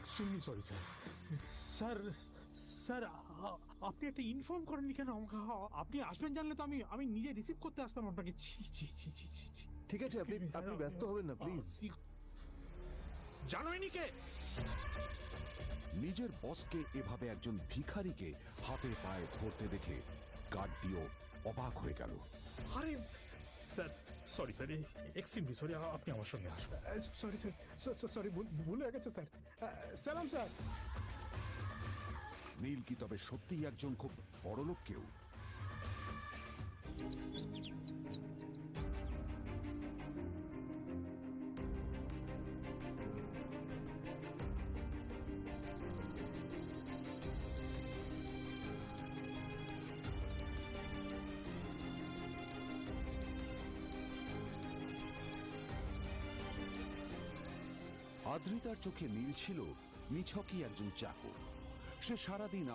Extremely sorry sir sir sir আপনি একটা inform করেননি কেন? আমাকে আপনি আসবেন জানলে তো আমি আমি নিজে রিসিভ করতে আসতাম আপনাকে। ছি ছি ছি ছি ছি ছি। ঠিক আছে আপনি. আপনি ব্যস্ত হবেন না প্লিজ জানোইনি কে নিজের বসকে এভাবে একজন ভিখারিকে হাতে পায়ে ধরতে দেখে গার্ডটিও অবাক হয়ে গেল। আরে sir sorry sir extremely sorry আপনি আমার সঙ্গে আসুন। সরি স্যার সরি ভুল হয়ে গেছে স্যার সালাম স্যার নীল কি তবে সত্যিই একজন খুব বড়লোক কেউ? আদ্রিতার চোখে নীল ছিল নিছকই একজন চাকর। সে সারাদিন